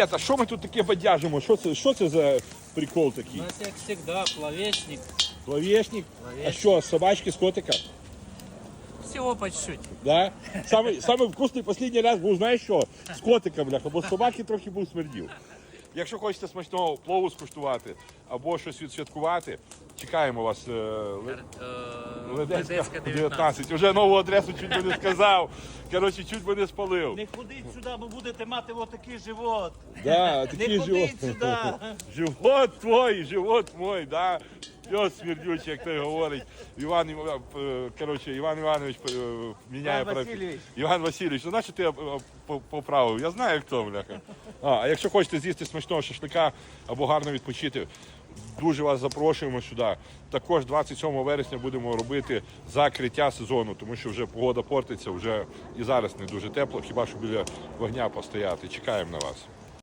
А що ми тут таке бадяжимо? Що це, що це за прикол такий? У нас, як завжди, плавечник. Плавечник? А що, собачки з котика? Всього по чуть-чуть. Да? Самий, самий вкусний останній раз був, знаєш що? З котика, бляха, бо собаки трохи був смердів. Якщо хочете смачного плову скуштувати або щось відсвяткувати, чекаємо вас. е, Е, Ледецька, Ледецька 19. 19. Уже нову адресу чуть би не сказав. Коротше, чуть би не спалив. Не ходіть сюди, бо будете мати отакий живот. Да, Не такий живот. сюди. Живот твой, живот мой, да. Пес смердючий, як той говорить. Іван, Іва- е, коротше, Іван Іванович е, міняє Іван. Васильович. Іван Васильович, ну значить ти е, поправив. Я знаю, хто, бляха. А, а якщо хочете з'їсти смачного шашлика або гарно відпочити, дуже вас запрошуємо сюди. Також 27 вересня будемо робити закриття сезону, тому що вже погода портиться, вже і зараз не дуже тепло, хіба що біля вогня постояти. Чекаємо на вас.